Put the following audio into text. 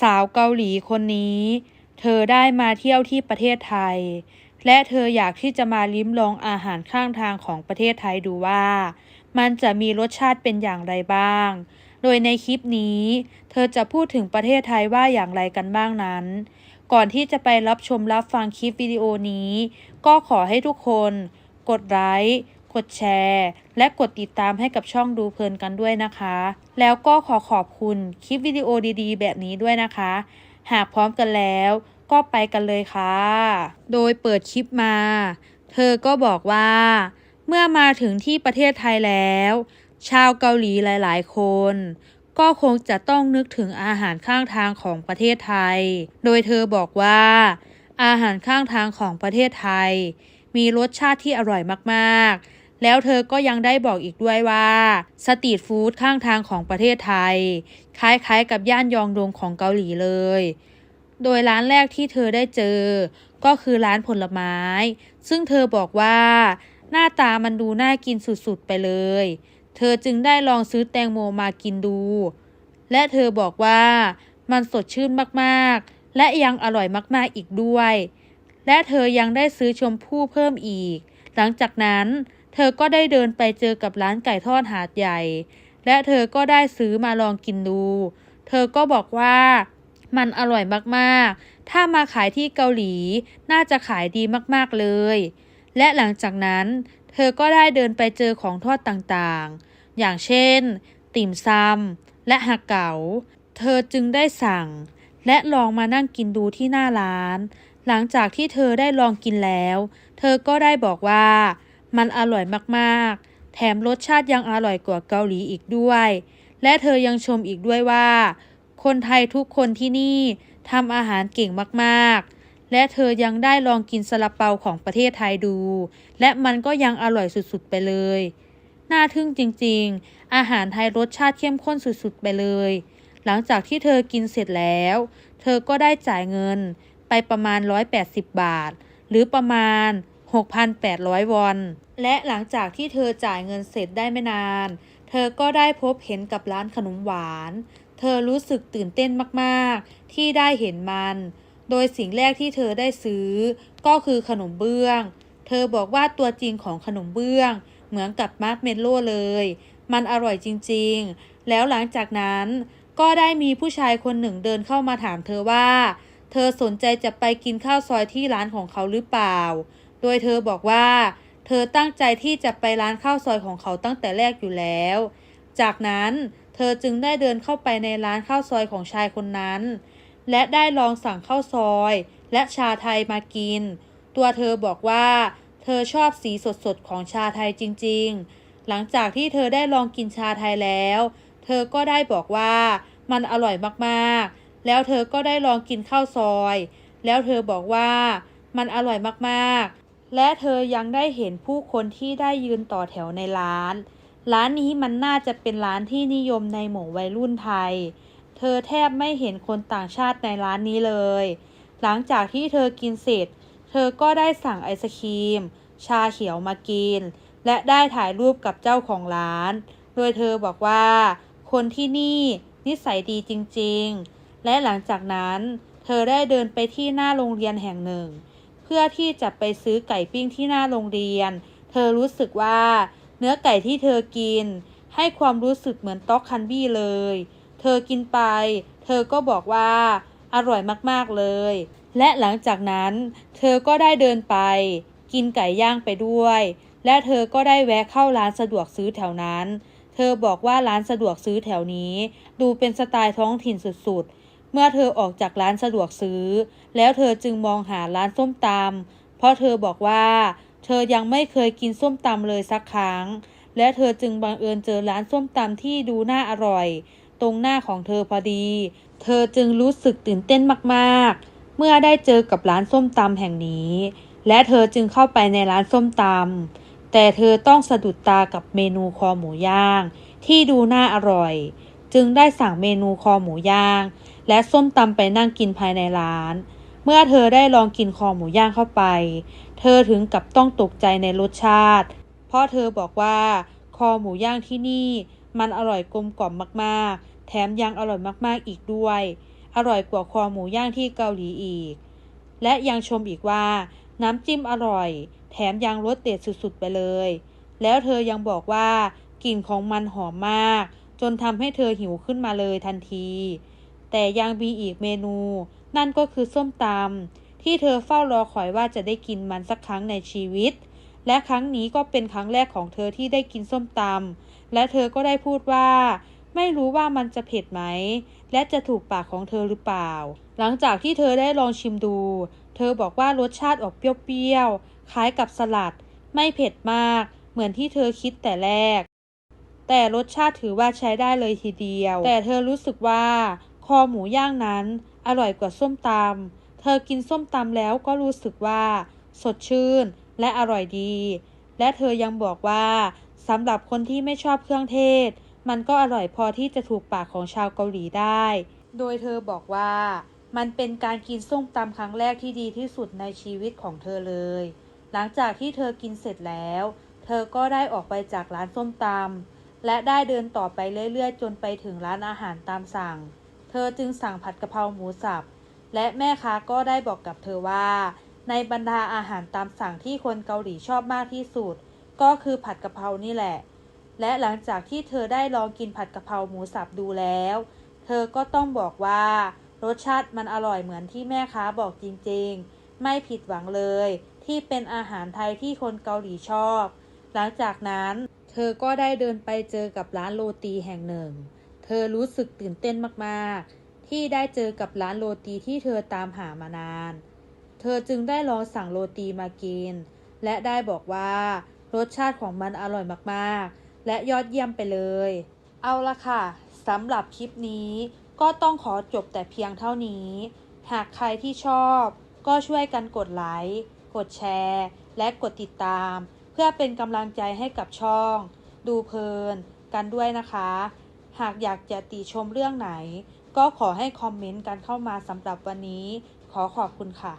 สาวเกาหลีคนนี้ เธอได้มาเที่ยวที่ประเทศไทย และเธออยากที่จะมาลิ้มลองอาหารข้างทางของประเทศไทยดูว่า มันจะมีรสชาติเป็นอย่างไรบ้าง โดยในคลิปนี้ เธอจะพูดถึงประเทศไทยว่าอย่างไรกันบ้างนั้น ก่อนที่จะไปรับชมรับฟังคลิปวิดีโอนี้ ก็ขอให้ทุกคน กดไลค์ กดแชร์ และกดติดตามให้กับช่องดูเพลินกันด้วยนะคะ แล้วก็ขอขอบคุณคลิปวิดีโอดีๆ แบบนี้ด้วยนะคะ หากพร้อมกันแล้วก็ไปกันเลยค่ะ โดยเปิดคลิปมา เธอก็บอกว่า เมื่อมาถึงที่ประเทศไทยแล้ว ชาวเกาหลีหลาย ๆ คน ก็คงจะต้องนึกถึงอาหารข้างทางของประเทศไทย โดยเธอบอกว่า อาหารข้างทางของประเทศไทย มีรสชาติที่อร่อยมาก ๆ แล้วเธอก็ยังได้บอกอีกด้วยว่าสตรีทฟู้ดข้างทางของประเทศไทย คล้ายๆกับย่านยองดงของเกาหลีเลย โดยร้านแรกที่เธอได้เจอ ก็คือร้านผลไม้ ซึ่งเธอบอกว่า หน้าตามันดูน่ากินสุดๆไปเลย เธอจึงได้ลองซื้อแตงโมมากินดู และเธอบอกว่ามันสดชื่นมากๆ และยังอร่อยมากๆอีกด้วย และเธอยังได้ซื้อชมพู่เพิ่มอีก หลังจากนั้น เธอก็ได้เดินไปเจอกับร้านไก่ทอดหาดใหญ่ และเธอก็ได้ซื้อมาลองกินดู เธอก็บอกว่ามันอร่อยมากๆ ถ้ามาขายที่เกาหลี น่าจะขายดีมากๆเลย และหลังจากนั้น เธอก็ได้เดินไปเจอของทอดต่างๆ อย่างเช่น ติ่มซำและหักเก๋า เธอจึงได้สั่ง และลองมานั่งกินดูที่หน้าร้าน หลังจากที่เธอได้ลองกินแล้ว เธอก็ได้บอกว่า มันอร่อยมากๆ แถมรสชาติยังอร่อยกว่าเกาหลีอีกด้วย และเธอยังชมอีกด้วยว่า คนไทยทุกคนที่นี่ทำอาหารเก่งมากๆ และเธอยังได้ลองกินซาลาเปาของประเทศไทยดู และมันก็ยังอร่อยสุดๆไปเลย น่าทึ่งจริงๆ อาหารไทยรสชาติเข้มข้นสุดๆไปเลย หลังจากที่เธอกินเสร็จแล้ว เธอก็ได้จ่ายเงินไปประมาณ 180 บาท หรือประมาณ 6,800 วอน และหลังจากที่เธอจ่ายเงินเสร็จได้ไม่นาน เธอก็ได้พบเห็นกับร้านขนมหวาน เธอรู้สึกตื่นเต้นมากๆ ที่ได้เห็นมัน โดยสิ่งแรกที่เธอได้ซื้อ ก็คือขนมเบื้อง เธอบอกว่าตัวจริงของขนมเบื้อง เหมือนกับมาร์ชเมลโล่เลย มันอร่อยจริงๆ แล้วหลังจากนั้นก็ได้มีผู้ชายคนหนึ่งเดินเข้ามาถามเธอว่า เธอสนใจจะไปกินข้าวซอยที่ร้านของเขาหรือเปล่า โดยเธอบอกว่า เธอตั้งใจที่จะไปร้านข้าวซอยของเขาตั้งแต่แรกอยู่แล้ว จากนั้นเธอจึงได้เดินเข้าไปในร้านข้าวซอยของชายคนนั้น และได้ลองสั่งข้าวซอย และชาไทยมากิน ตัวเธอบอกว่า เธอชอบสีสดๆของชาไทยจริง ๆ หลังจากที่เธอได้ลองกินชาไทยแล้ว เธอก็ได้บอกว่ามันอร่อยมากๆ แล้วเธอก็ได้ลองกินข้าวซอย แล้วเธอบอกว่ามันอร่อยมากๆ และเธอยังได้เห็นผู้คนที่ได้ยืนต่อแถวในร้าน ร้านนี้มันน่าจะเป็นร้านที่นิยมในหมู่วัยรุ่นไทย เธอแทบไม่เห็นคนต่างชาติในร้านนี้เลย หลังจากที่เธอกินเสร็จ เธอก็ได้สั่งไอศครีม ชาเขียวมากิน และได้ถ่ายรูปกับเจ้าของร้าน โดยเธอบอกว่า คนที่นี่นิสัยดีจริงๆ และหลังจากนั้น เธอได้เดินไปที่หน้าโรงเรียนแห่งหนึ่ง เพื่อที่จะไปซื้อไก่ปิ้งที่หน้าโรงเรียน เธอรู้สึกว่า เนื้อไก่ที่เธอกิน ให้ความรู้สึกเหมือนต๊อกคันบี้เลย เธอกินไป เธอก็บอกว่า อร่อยมากๆเลย และหลังจากนั้น เธอก็ได้เดินไป กินไก่ย่างไปด้วย และเธอก็ได้แวะเข้าร้านสะดวกซื้อแถวนั้น เธอบอกว่าร้านสะดวกซื้อแถวนี้ ดูเป็นสไตล์ท้องถิ่นสุดๆ เมื่อเธอออกจากร้านสะดวกซื้อ แล้วเธอจึงมองหาร้านส้มตำเพราะเธอบอกว่า เธอยังไม่เคยกินส้มตำเลยสักครั้ง และเธอจึงบังเอิญเจอร้านส้มตำที่ดูน่าอร่อย ตรงหน้าของเธอพอดี เธอจึงรู้สึกตื่นเต้นมากๆ เมื่อได้เจอกับร้านส้มตำแห่งนี้ และเธอจึงเข้าไปในร้านส้มตำแต่เธอต้องสะดุดตากับเมนูคอหมูย่าง ที่ดูน่าอร่อย จึงได้สั่งเมนูคอหมูย่าง และส้มตำไปนั่งกินภายในร้าน เมื่อเธอได้ลองกินคอหมูย่างเข้าไป เธอถึงกับต้องตกใจในรสชาติ เพราะเธอบอกว่าคอหมูย่างที่นี่มันอร่อยกลมกล่อมมากๆ แถมยังอร่อยมากๆอีกด้วย อร่อยกว่าคอหมูย่างที่เกาหลีอีก และยังชมอีกว่าน้ำจิ้มอร่อย แถมยังรสเด็ดสุดๆไปเลย แล้วเธอยังบอกว่ากลิ่นของมันหอมมาก จนทำให้เธอหิวขึ้นมาเลยทันที แต่ยังมีอีกเมนู นั่นก็คือส้มตำที่เธอเฝ้ารอคอยว่าจะได้กินมันสักครั้งในชีวิต และครั้งนี้ก็เป็นครั้งแรกของเธอที่ได้กินส้มตำและเธอก็ได้พูดว่า ไม่รู้ว่ามันจะเผ็ดไหม และจะถูกปากของเธอหรือเปล่า หลังจากที่เธอได้ลองชิมดู เธอบอกว่ารสชาติออกเปรี้ยวๆคล้ายกับสลัด ไม่เผ็ดมาก เหมือนที่เธอคิดแต่แรกแต่รสชาติถือว่าใช้ได้เลยทีเดียว แต่เธอรู้สึกว่า คอหมูย่างนั้นอร่อยกว่าส้มตำ เธอกินส้มตำแล้วก็รู้สึกว่า สดชื่นและอร่อยดี และเธอยังบอกว่าสำหรับคนที่ไม่ชอบเครื่องเทศ มันก็อร่อยพอที่จะถูกปากของชาวเกาหลีได้ โดยเธอบอกว่า มันเป็นการกินส้มตำครั้งแรกที่ดีที่สุดในชีวิตของเธอเลย หลังจากที่เธอกินเสร็จแล้ว เธอก็ได้ออกไปจากร้านส้มตำและได้เดินต่อไปเรื่อยๆ จนไปถึงร้านอาหารตามสั่ง ธอจึงสั่งผัดกะเพราหมูสับ และแม่ค้าก็ได้บอกกับเธอว่า ในบรรดาอาหารตามสั่งที่คนเกาหลีชอบมากที่สุด ก็คือผัดกะเพรานี่แหละ และหลังจากที่เธอได้ลองกินผัดกะเพราหมูสับดูแล้ว เธอก็ต้องบอกว่า รสชาติมันอร่อยเหมือนที่แม่ค้าบอกจริงๆ ไม่ผิดหวังเลย ที่เป็นอาหารไทยที่คนเกาหลีชอบ หลังจากนั้น เธอก็ได้เดินไปเจอกับร้านโรตีแห่งหนึ่ง เธอรู้สึกตื่นเต้นมากๆ ที่ได้เจอกับร้านโรตีที่เธอตามหามานาน เธอจึงได้ลองสั่งโรตีมากิน และได้บอกว่ารสชาติของมันอร่อยมากๆ และยอดเยี่ยมไปเลย เอาละค่ะสำหรับคลิปนี้ก็ต้องขอจบแต่เพียงเท่านี้ หากใครที่ชอบก็ช่วยกันกดไลค์ กดแชร์ และกดติดตาม เพื่อเป็นกำลังใจให้กับช่อง ดูเพลินกันด้วยนะคะ หากอยากจะติชมเรื่องไหน ก็ขอให้คอมเมนต์กันเข้ามาสำหรับวันนี้ ขอขอบคุณค่ะ